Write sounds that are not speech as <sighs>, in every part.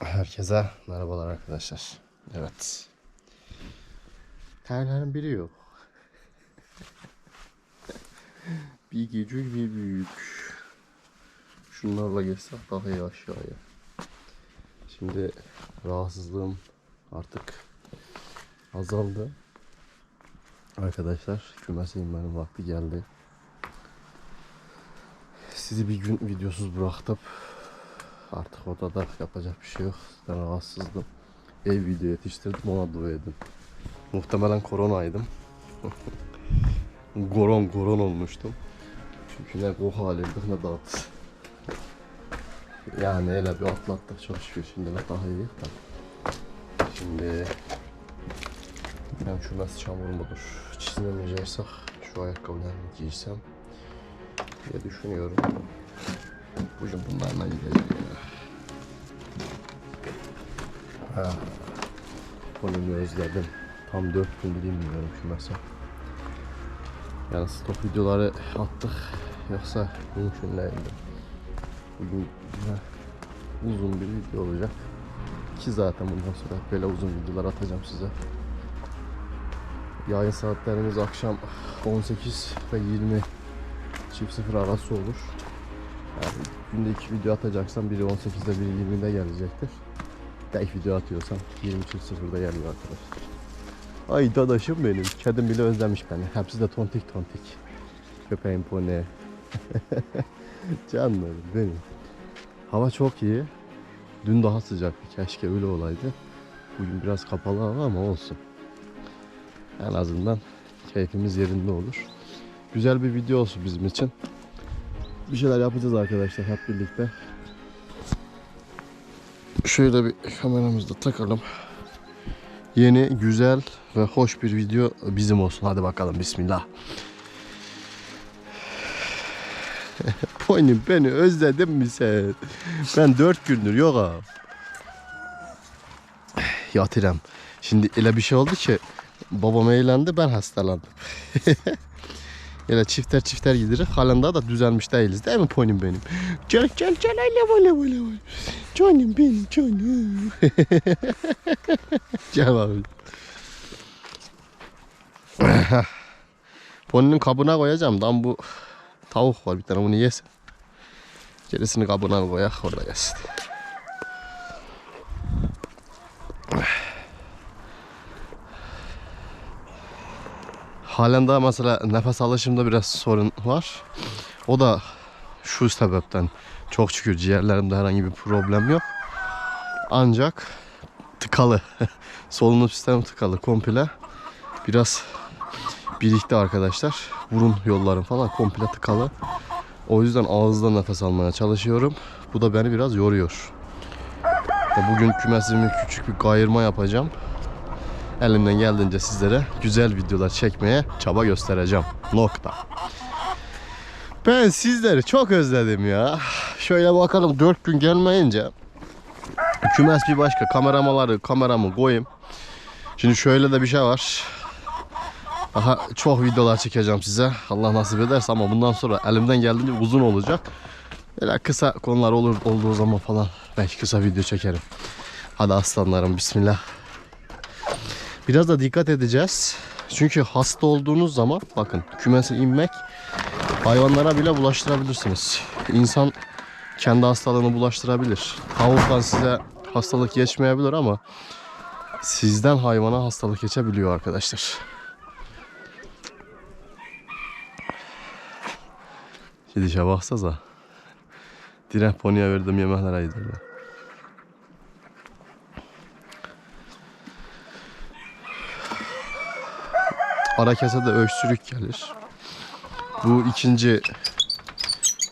Herkese merhabalar arkadaşlar. Evet. Terlerin biri yok. <laughs> bir küçük bir büyük. Şunlarla geçsek daha iyi aşağıya. Şimdi rahatsızlığım artık azaldı. Arkadaşlar kümese inmenin vakti geldi. Sizi bir gün videosuz bıraktım. Artık odada yapacak bir şey yok. Ben rahatsızdım. Ev video yetiştirdim ona dua edin. Muhtemelen koronaydım. <laughs> goron goron olmuştum. Çünkü ne bu halinde ne dağıt. Yani öyle bir atlattık çok şükür şimdi daha iyi. Şimdi ben şu nasıl çamur mudur? Çizmemeyeceksek şu ayakkabılarını giysem diye düşünüyorum. Bugün bunlarla gideceğim Ha. Konumu özledim. Tam 4 gündür bilmiyorum şu mesela. Yani stok videoları attık. Yoksa mümkün değildi. Bugün uzun bir video olacak. Ki zaten bundan sonra böyle uzun videolar atacağım size. Yayın saatlerimiz akşam 18 ve 20 çift sıfır arası olur. Yani günde iki video atacaksam biri 18'de biri 20'de gelecektir. Tek video atıyorsam 20 çift sıfırda geliyor arkadaşlar. Ay dadaşım benim. Kedim bile özlemiş beni. Hepsi de tontik tontik. Köpeğim pone. <laughs> Canlarım benim. Hava çok iyi. Dün daha sıcaktı. Keşke öyle olaydı. Bugün biraz kapalı hava ama olsun. En azından keyfimiz yerinde olur. Güzel bir video olsun bizim için. Bir şeyler yapacağız arkadaşlar hep birlikte. Şöyle bir kameramızı da takalım. Yeni, güzel ve hoş bir video bizim olsun. Hadi bakalım bismillah. <laughs> Pony beni özledin mi sen? Ben dört gündür yok ha. Yatırım. Şimdi öyle bir şey oldu ki babam eğlendi ben hastalandım. <laughs> Öyle çifter çifter gidirik. Halen daha da düzelmiş değiliz değil mi ponim benim? Gel gel gel böyle böyle böyle. Canım benim canım. <laughs> gel abi. <laughs> Poninin kabına koyacağım. Tam bu tavuk var bir tane onu yesin. Gerisini kabına koyak orada yesin. Halen daha mesela nefes alışımda biraz sorun var. O da şu sebepten çok şükür ciğerlerimde herhangi bir problem yok. Ancak tıkalı. <laughs> Solunum sistemi tıkalı komple. Biraz birikti arkadaşlar. Burun yollarım falan komple tıkalı. O yüzden ağızdan nefes almaya çalışıyorum. Bu da beni biraz yoruyor. Bugün kümesimi küçük bir kayırma yapacağım. Elimden geldiğince sizlere güzel videolar çekmeye çaba göstereceğim. Nokta. Ben sizleri çok özledim ya. Şöyle bakalım 4 gün gelmeyince kümes bir başka kameramaları kameramı koyayım. Şimdi şöyle de bir şey var. Daha çok videolar çekeceğim size. Allah nasip ederse ama bundan sonra elimden geldiğince uzun olacak. Böyle kısa konular olur olduğu zaman falan belki kısa video çekerim. Hadi aslanlarım bismillah. Biraz da dikkat edeceğiz. Çünkü hasta olduğunuz zaman bakın kümese inmek hayvanlara bile bulaştırabilirsiniz. İnsan kendi hastalığını bulaştırabilir. Tavuktan size hastalık geçmeyebilir ama sizden hayvana hastalık geçebiliyor arkadaşlar. Gidişe baksanıza. Direkt poniye verdim yemekler yedirler. Ara kesede öksürük gelir. Bu ikinci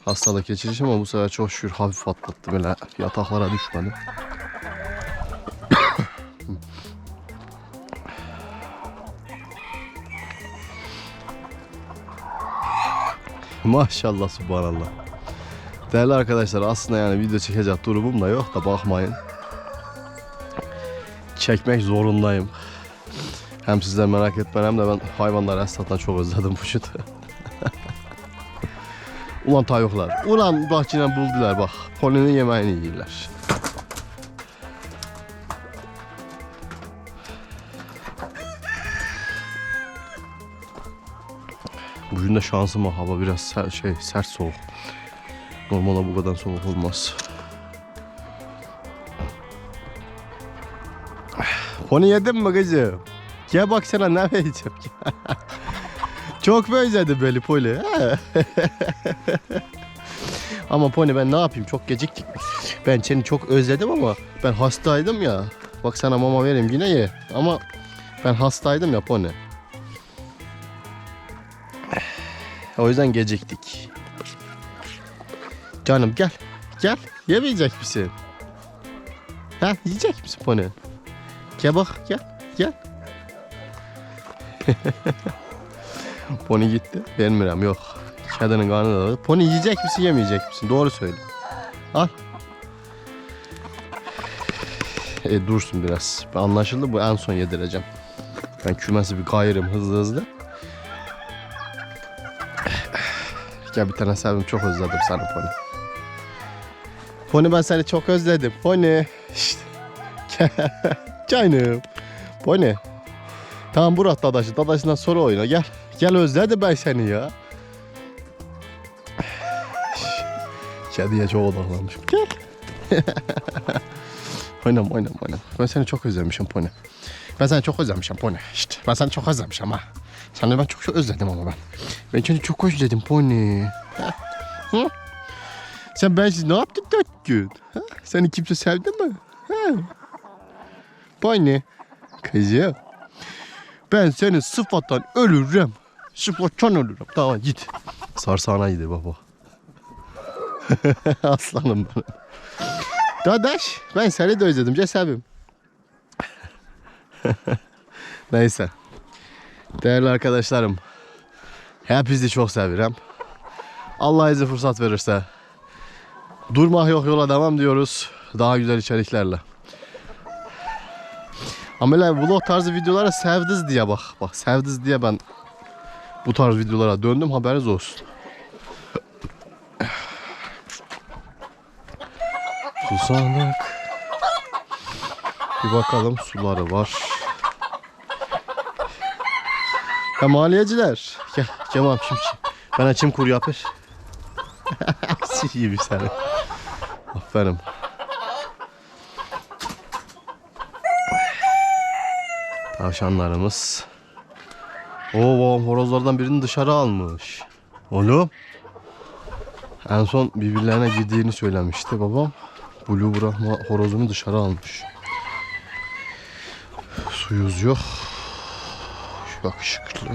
hastalık geçirişim ama bu sefer çok şükür hafif atlattım. Böyle yataklara düşmedim. <coughs> Maşallah subhanallah. Değerli arkadaşlar aslında yani video çekecek durumum da yok da bakmayın. Çekmek zorundayım. Hem sizler merak etmeyin hem de ben Hayvanlar esnaftan çok özledim bu şutu. Ulan tavuklar. Ulan bahçeden buldular bak. Polinin yemeğini yiyirlər. Bugün de şansım hava biraz ser, şey sert soğuk. Normalde bu kadar soğuk olmaz. Pony yedin mi kızım? Gel baksana ne vereceğim. <laughs> Çok özledim böyle poli? <laughs> ama poni ben ne yapayım çok geciktik. Ben seni çok özledim ama ben hastaydım ya. Bak sana mama vereyim yine ye. Ama ben hastaydım ya poni. <sighs> O yüzden geciktik. Canım gel. Gel. Yemeyecek misin? Ha yiyecek misin poni? Gel bak gel. Gel. <laughs> poni gitti. Vermirem yok. Kedinin karnı da Poni yiyecek misin yemeyecek misin? Doğru söyle. Al. E, dursun biraz. Anlaşıldı bu en son yedireceğim. Ben kümesi bir kayırım hızlı hızlı. Gel bir tane sevdim çok özledim seni Pony. Pony ben seni çok özledim. Pony. <laughs> Canım. Pony. Tamam bırak dadaşı. Dadaşından sonra oyna gel. Gel özledim ben seni ya. Kediye çok odaklanmışım. Gel. <laughs> oynama oynama oynama. Ben seni çok özlemişim Pony. Ben seni çok özlemişim Pony. İşte ben seni çok özlemişim ha. Seni ben çok çok özledim ama ben. Ben seni çok özledim Pony. Sen bensiz ne yaptın dört gün? Ha? Seni kimse sevdi mi? Ha? Pony. Kızım. Ben senin sıfattan ölürüm. Sıfattan ölürüm. Tamam git. Sarsağına gidiyor baba. <laughs> Aslanım benim. Dadaş ben seni de özledim cesabim. <laughs> Neyse. Değerli arkadaşlarım. Hepinizi çok seviyorum. Allah izi fırsat verirse. Durmak yok yola devam diyoruz. Daha güzel içeriklerle. Ama öyle vlog tarzı videolara sevdiz diye bak. Bak sevdiz diye ben bu tarz videolara döndüm haberiniz olsun. Susanak. Bir bakalım suları var. Ya maliyeciler. Gel Kemal şimdi ben açayım kuru yapır. <laughs> İyi bir seni. Aferin. Tavşanlarımız. Oo horozlardan birini dışarı almış. Oğlum. En son birbirlerine girdiğini söylemişti babam. Blue Brahma horozunu dışarı almış. Suyuz yok. Şu yakışıklı.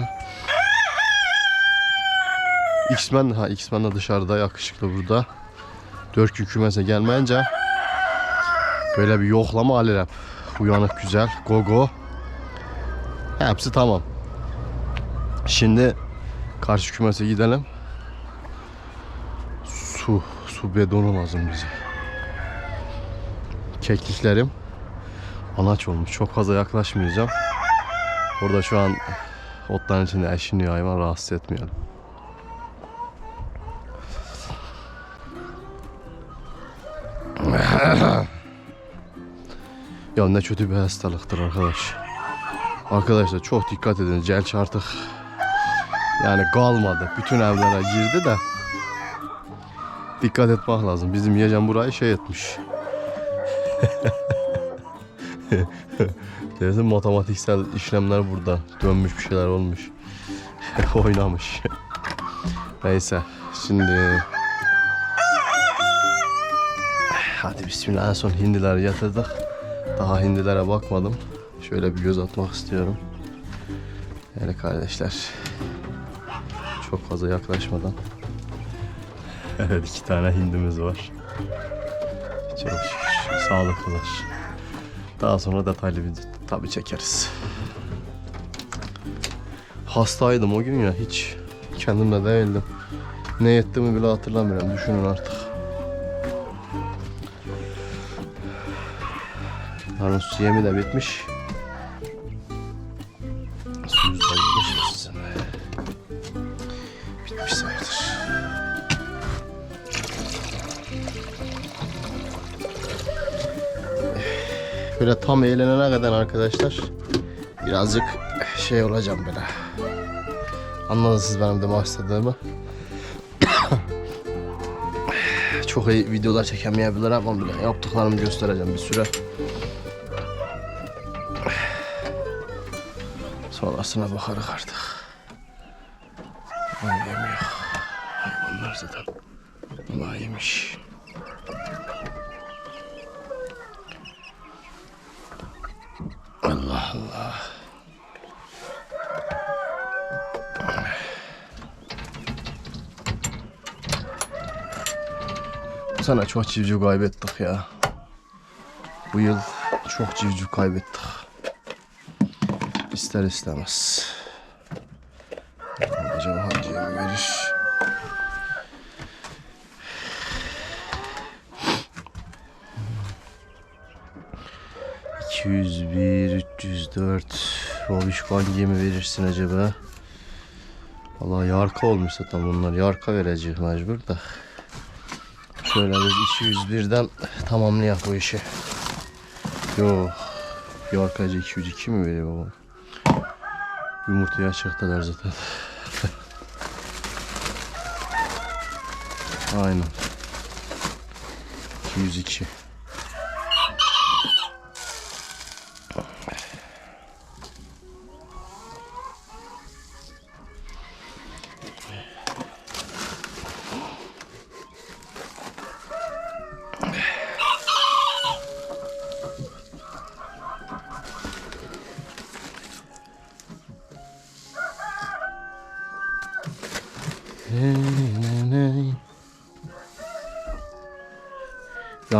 X-Men ha X-Men de dışarıda yakışıklı burada. Dört gün kümese gelmeyince böyle bir yoklama alırım. Uyanık güzel. Gogo. Hepsi tamam. Şimdi karşı kümese gidelim. Su, su bedonu lazım bize. Kekliklerim anaç olmuş. Çok fazla yaklaşmayacağım. Burada şu an otların içinde eşiniyor hayvan rahatsız etmeyelim. <coughs> ya ne kötü bir hastalıktır arkadaş. Arkadaşlar çok dikkat edin. Celç artık yani kalmadı. Bütün evlere girdi de dikkat etmek lazım. Bizim Yecan burayı şey etmiş. <laughs> Dersin matematiksel işlemler burada. Dönmüş bir şeyler olmuş. <laughs> Oynamış. Neyse şimdi Hadi bismillah en son hindileri yatırdık. Daha hindilere bakmadım. Şöyle bir göz atmak istiyorum. Yani kardeşler çok fazla yaklaşmadan. <laughs> evet iki tane hindimiz var. Çok şükür sağlıklılar. Daha sonra detaylı bir tabi çekeriz. Hastaydım o gün ya hiç kendimde değildim. Ne ettiğimi bile hatırlamıyorum düşünün artık. Yarın su yemi de bitmiş. Böyle tam eğlenene kadar arkadaşlar birazcık şey olacağım böyle. Anladınız siz benim demek istediğimi. <coughs> Çok iyi videolar çekemeyebilirim ama bile yaptıklarımı göstereceğim bir süre. Sonrasına bakarız artık. Onu yemiyor. Hayvanlar zaten. Bunlar yemiş. Allah Allah. Bu çok civciv kaybettik ya. Bu yıl çok civciv kaybettik. İster istemez. Babişko hangiye mi verirsin acaba? Valla yarka olmuş zaten bunlar. Yarka verecek mecbur da. Şöyle biz 201'den tamamlayak bu işi. Yok. Yarkacı 202 mi veriyor baba? Yumurtaya çıktılar zaten. <laughs> Aynen. 202.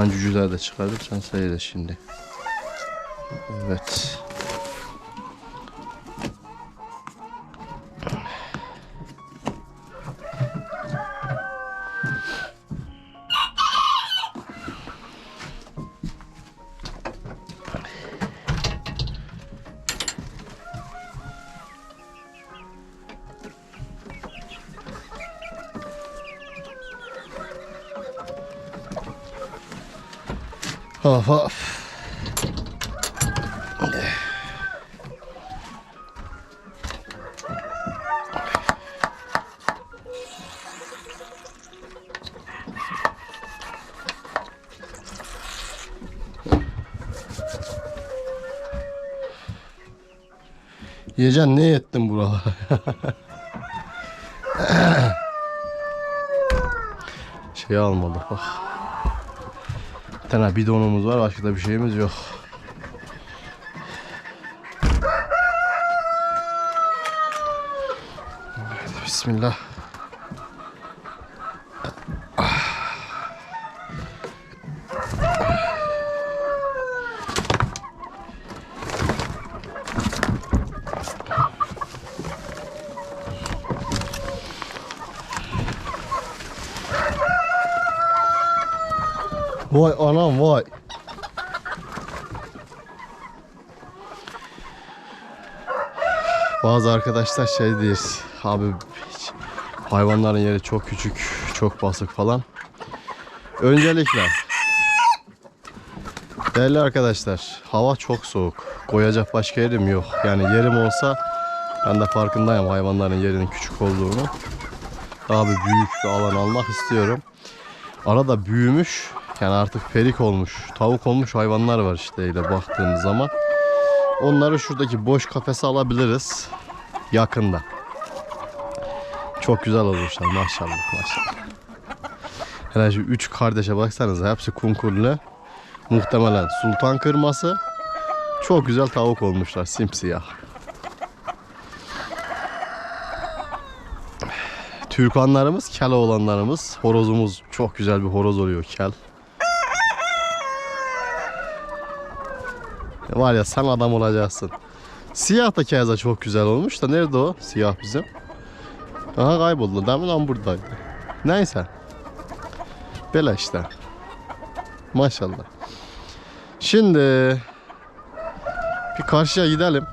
Yan cücüler de çıkarırsan seyret şimdi. Evet. Hop hop. Yiyeceksin ne ettin buralara? <laughs> şey almadık bak. Tane bidonumuz var başka da bir şeyimiz yok. Hadi Bismillah. Vay anam vay. Bazı arkadaşlar şey diyor. Abi hayvanların yeri çok küçük, çok basık falan. Öncelikle Değerli arkadaşlar, hava çok soğuk. Koyacak başka yerim yok. Yani yerim olsa ben de farkındayım hayvanların yerinin küçük olduğunu. Daha bir büyük bir alan almak istiyorum. Arada büyümüş, yani artık perik olmuş, tavuk olmuş hayvanlar var işte öyle baktığımız zaman. Onları şuradaki boş kafese alabiliriz yakında. Çok güzel olmuşlar maşallah maşallah. Hele şu üç kardeşe baksanıza hepsi kunkurlu. Muhtemelen sultan kırması. Çok güzel tavuk olmuşlar simsiyah. Türkanlarımız, kel olanlarımız, horozumuz çok güzel bir horoz oluyor kel. Var ya sen adam olacaksın. Siyah da keza çok güzel olmuş da nerede o siyah bizim? Aha kayboldu. Demin lan buradaydı. Neyse. Böyle işte. Maşallah. Şimdi bir karşıya gidelim.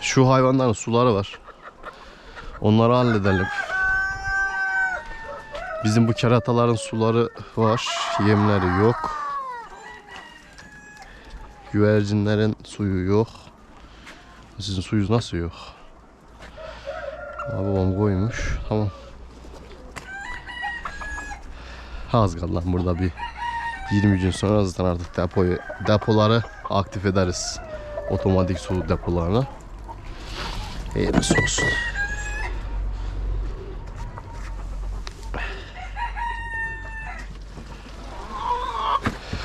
Şu hayvanların suları var. Onları halledelim. Bizim bu kerataların suları var. Yemleri yok. Güvercinlerin suyu yok. Sizin suyunuz nasıl yok? Abi babam koymuş. Tamam. Az kaldı lan burada bir 20 gün sonra zaten artık depoyu, depoları aktif ederiz. Otomatik su depolarını. Hayırlısı olsun.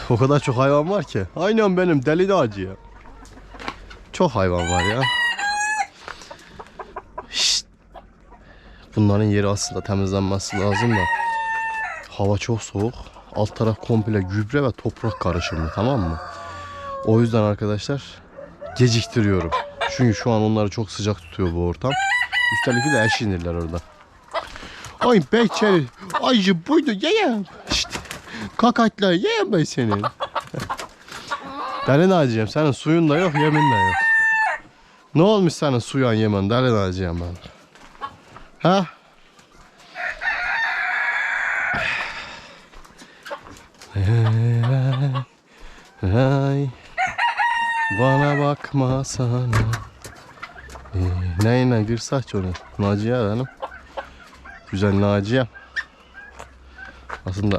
O kadar çok hayvan var ki. Aynen benim deli de acı ya. Çok hayvan var ya. Şşt. Bunların yeri aslında temizlenmesi lazım da. Hava çok soğuk. Alt taraf komple gübre ve toprak karışımı tamam mı? O yüzden arkadaşlar geciktiriyorum. Çünkü şu an onları çok sıcak tutuyor bu ortam. Üstelik de eşinirler orada. Ay bekçeli. Ayıcı buydu yiyem. Şşt. Kakatla yiyem ben senin. Deli Naciye'm senin suyun da yok yemin de yok. Ne olmuş senin suyun yemen Deli Naciye'm ben. Ha? Ay, bana bakma sana. Ee, neyle bir saç onu? Naciye Hanım. Güzel Naciye. Aslında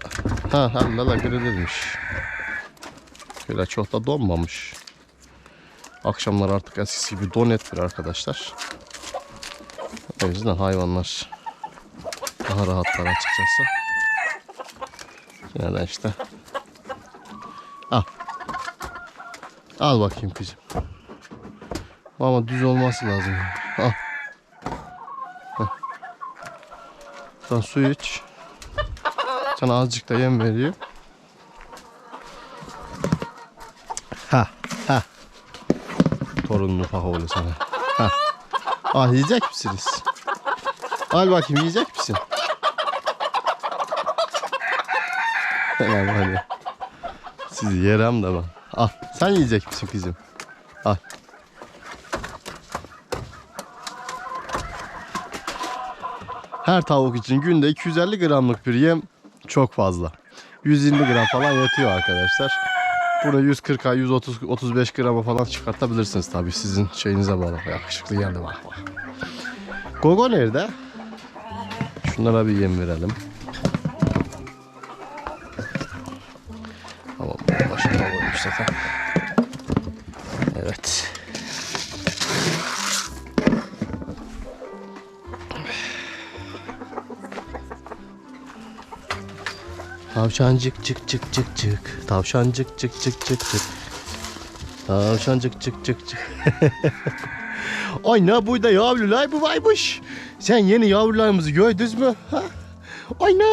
ha hala da grillermiş. Şöyle çok da donmamış. Akşamlar artık eskisi gibi don ettir arkadaşlar. O yüzden hayvanlar daha rahatlar açıkçası. Yine de işte. Al. Al bakayım kızım. Ama düz olması lazım. Al. Heh. Sen su iç. Sana azıcık da yem veriyor. Ha ha. Torunun ufak oğlu sana. Ha. Al yiyecek misiniz? Al bakayım yiyecek misin? Tamam hadi. Sizi yerim de ben. Al. Sen yiyecek misin kızım? Al. Her tavuk için günde 250 gramlık bir yem çok fazla. 120 gram falan yetiyor arkadaşlar. Bunu 140 130 35 grama falan çıkartabilirsiniz tabii sizin şeyinize bağlı. Yakışıklı geldi bak bak. Gogo nerede? Şunlara bir yem verelim. Tamam başına koymuş zaten. Tavşancık çık çık çık çık. Tavşancık çık çık çık çık. Tavşancık çık çık çık. <laughs> Ay ne burada yavrular bu varmış. Sen yeni yavrularımızı gördünüz mü? Ha? Ayna.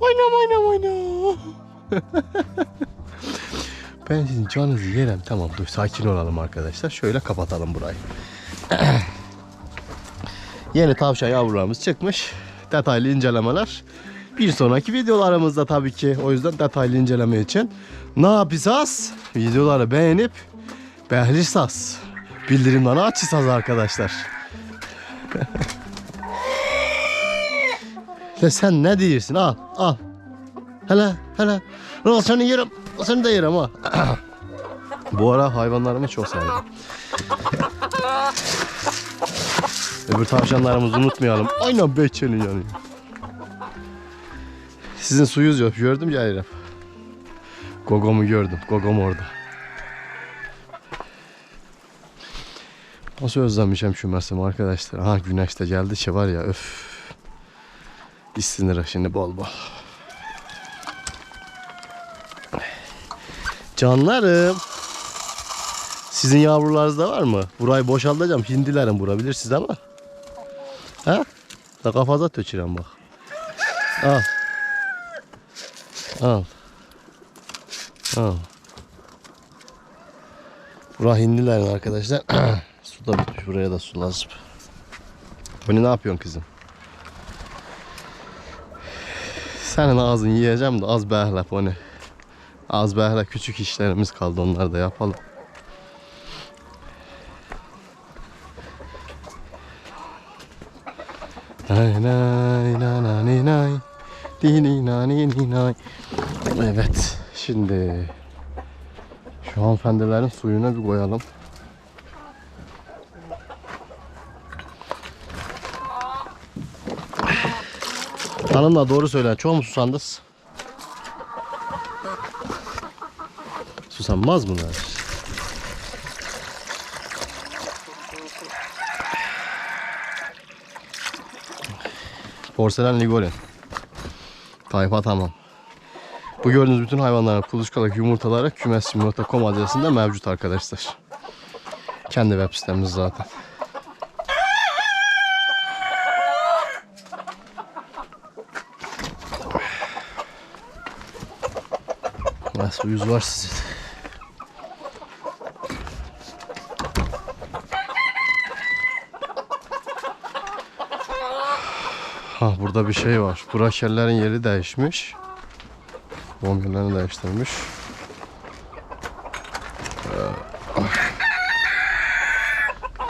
Oynam oynam <laughs> oynam. ben sizin canınızı yerim. Tamam dur sakin olalım arkadaşlar. Şöyle kapatalım burayı. <clears throat> Yeni tavşan yavrularımız çıkmış. Detaylı incelemeler. Bir sonraki videolarımızda tabii ki. O yüzden detaylı inceleme için ne yapacağız? Videoları beğenip beğenirseniz bildirimleri açacağız arkadaşlar. <laughs> Ya sen ne diyorsun? Al, al. Hele, hele. Al seni yerim. Seni de yerim ha. <coughs> Bu ara hayvanlarımı çok seviyorum. <laughs> Öbür tavşanlarımızı unutmayalım. Aynen behçenin yanıyor. Sizin suyunuz yok. Gördüm ya İrem. Gogomu gördüm. Gogom orada. Nasıl özlemişim şu Mersim'i arkadaşlar. Aha güneş de geldi ki var ya öf. İstinir şimdi bol bol. Canlarım. Sizin yavrularınız da var mı? Burayı boşaltacağım. Hindilerim bura bilirsiniz ama. Ha? Da kafaza töçürem bak. Al. Al. Al. Bura hindilerin arkadaşlar. <clears throat> su da bitmiş. Buraya da su lazım. Hani ne yapıyorsun kızım? Senin ağzını yiyeceğim de az behlep onu. Az behlep küçük işlerimiz kaldı onları da yapalım. Nay Evet şimdi şu hanımefendilerin suyuna bir koyalım. Hanımla doğru söyle. Çok mu susandınız? Susanmaz bunlar. Porselen Ligorin. Tayfa tamam. Bu gördüğünüz bütün hayvanların kuluçkalık yumurtaları kümesyumurta.com adresinde mevcut arkadaşlar. Kendi web sitemiz zaten. Nasıl yüz var sizin? Ha burada bir şey var. Burakerlerin yeri değişmiş. Bomberlerini değiştirmiş. Ee,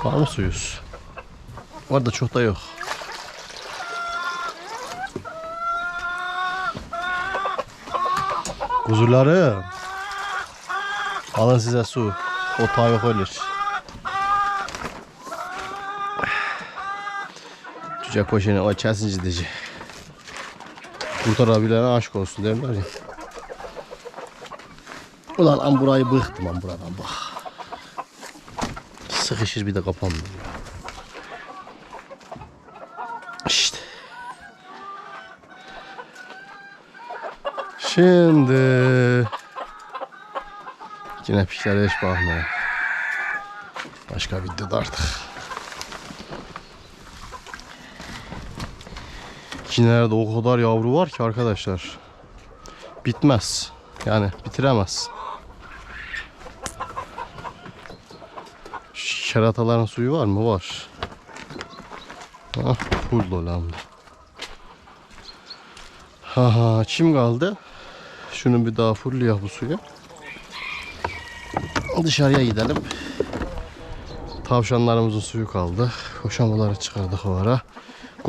Var mı suyuz? Var da çok da yok. Kuzuları. Alın size su. O yok ölür. Cüce koşeni o kesinci dici. Kurtarabilene aşk olsun derler ya. Ulan an burayı bıktım an buradan bak. Sıkışır bir de kapanmıyor ya. İşte. Şimdi yine piklere hiç bakmaya. Başka videoda artık. Kinlerde o kadar yavru var ki arkadaşlar. Bitmez. Yani bitiremez. Şu Kerataların suyu var mı? Var. Ah, full dolu hem de. Ha ha, kim kaldı? Şunu bir daha full bu suyu. Dışarıya gidelim. Tavşanlarımızın suyu kaldı. Koşamaları çıkardık o ara.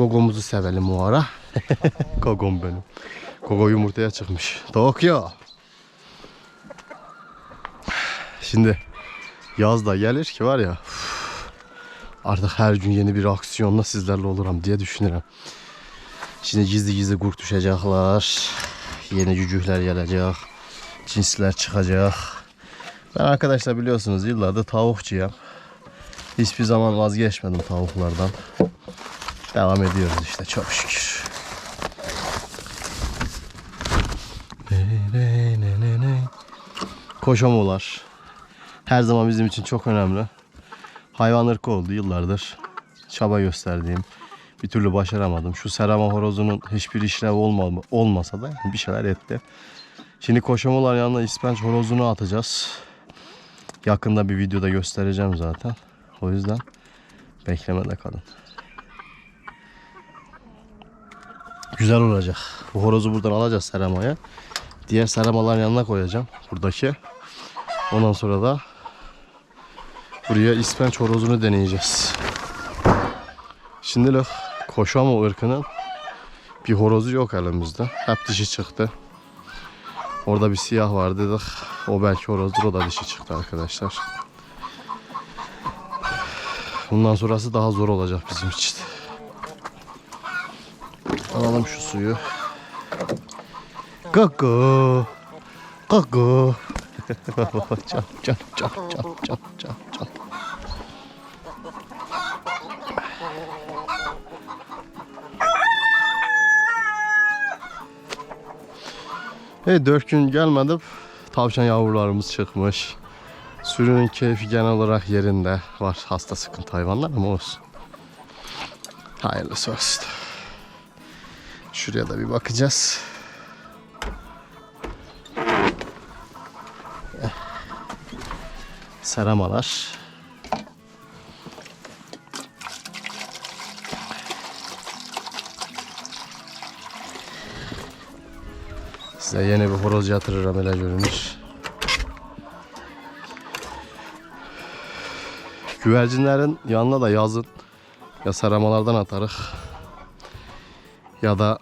Gogomuzu sevelim o ara. <laughs> Gogom benim. Gogo yumurtaya çıkmış. Tokyo. Şimdi yaz da gelir ki var ya artık her gün yeni bir aksiyonla sizlerle olurum diye düşünürüm. Şimdi gizli gizli kurt düşecekler. Yeni cücükler gelecek. Cinsler çıkacak. Ben arkadaşlar biliyorsunuz yıllardır tavukçuyum. Hiçbir zaman vazgeçmedim tavuklardan. Devam ediyoruz işte çok şükür. Koşamolar. Her zaman bizim için çok önemli. Hayvan oldu yıllardır. Çaba gösterdiğim. Bir türlü başaramadım. Şu serama horozunun hiçbir işlevi olma, olmasa da bir şeyler etti. Şimdi koşamolar yanına ispenç horozunu atacağız. Yakında bir videoda göstereceğim zaten. O yüzden beklemede kalın. Güzel olacak. Bu horozu buradan alacağız seramaya. Diğer seramaların yanına koyacağım. Buradaki. Ondan sonra da buraya ispenç horozunu deneyeceğiz. Şimdilik koşama ırkının bir horozu yok elimizde. Hep dişi çıktı. Orada bir siyah var dedik. O belki horozdur o da dişi çıktı arkadaşlar. Bundan sonrası daha zor olacak bizim için. Alalım şu suyu. Kaka. Kaka. <laughs> çap çap çap çap çap çap çap. Evet dört gün gelmedim. Tavşan yavrularımız çıkmış. Sürünün keyfi genel olarak yerinde. Var hasta sıkıntı hayvanlar ama olsun. Hayırlısı olsun. Şuraya da bir bakacağız. Eh. Seramalar. Size yeni bir horoz yatırırım öyle görünür. Güvercinlerin yanına da yazın ya saramalardan atarık ya da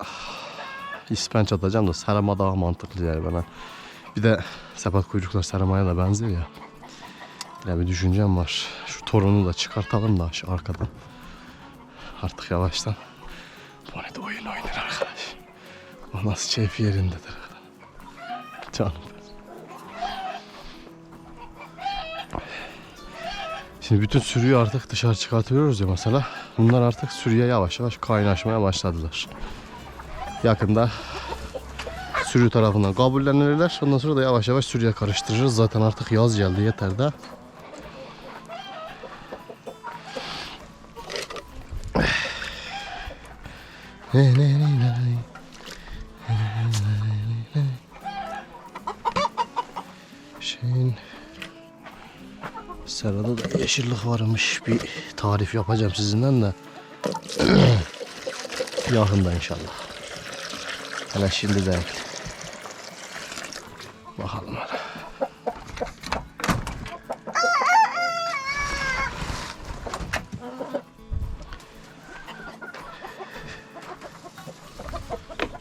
ispenç atacağım da sarama daha mantıklı yani bana. Bir de sepat kuyruklar saramaya da benziyor ya. Ya bir düşüncem var. Şu torunu da çıkartalım da şu arkadan. Artık yavaştan. Bu de oyun oynar arkadaş. O nasıl keyfi yerindedir. Canım. Şimdi bütün sürüyü artık dışarı çıkartıyoruz ya mesela. Bunlar artık sürüye yavaş yavaş kaynaşmaya başladılar. Yakında sürü tarafından kabullenirler. Ondan sonra da yavaş yavaş sürüye karıştırırız. Zaten artık yaz geldi yeter de. Ne ne ne ne. Şeyin Serada da yeşillik varmış. Bir tarif yapacağım sizinden de. <clears throat> Yakında inşallah. Hele şimdi değil. Bakalım hele.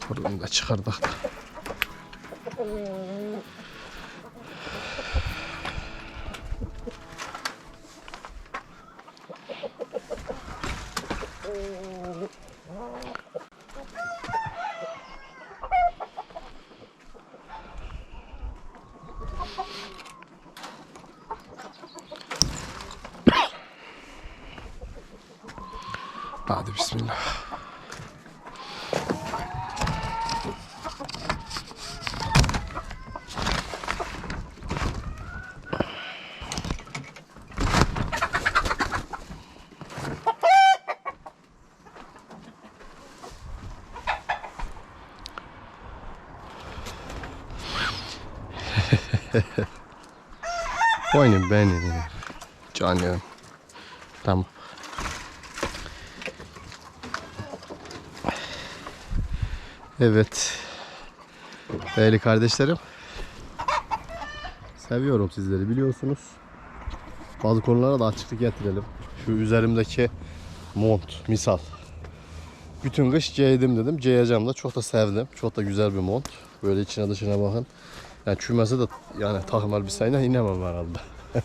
Buradan da çıkardık da. Hadi bismillah. <laughs> Oyunum benim. Canım. Tamam. Evet. Değerli kardeşlerim. Seviyorum sizleri biliyorsunuz. Bazı konulara da açıklık getirelim. Şu üzerimdeki mont misal. Bütün kış giydim dedim. Giyeceğim de çok da sevdim. Çok da güzel bir mont. Böyle içine dışına bakın. Yani çümese de yani takım elbiseyle inemem herhalde. <laughs>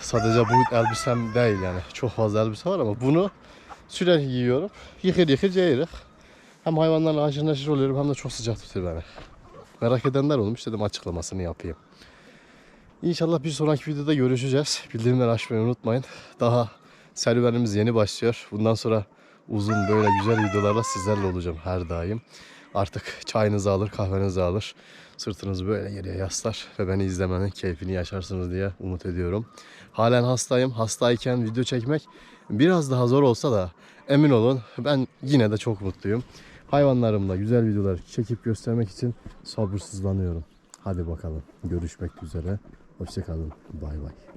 Sadece bu elbisem değil yani. Çok fazla elbise var ama bunu sürekli giyiyorum. Yıkır yıkır giyirik. Hem hayvanlarla haşır neşir oluyorum hem de çok sıcak tutuyor beni. Merak edenler olmuş dedim açıklamasını yapayım. İnşallah bir sonraki videoda görüşeceğiz. Bildirimleri açmayı unutmayın. Daha serüvenimiz yeni başlıyor. Bundan sonra uzun böyle güzel videolarla sizlerle olacağım her daim. Artık çayınızı alır, kahvenizi alır. Sırtınızı böyle geriye yaslar ve beni izlemenin keyfini yaşarsınız diye umut ediyorum. Halen hastayım. Hastayken video çekmek biraz daha zor olsa da emin olun ben yine de çok mutluyum. Hayvanlarımla güzel videolar çekip göstermek için sabırsızlanıyorum. Hadi bakalım görüşmek üzere. Hoşçakalın. Bay bay.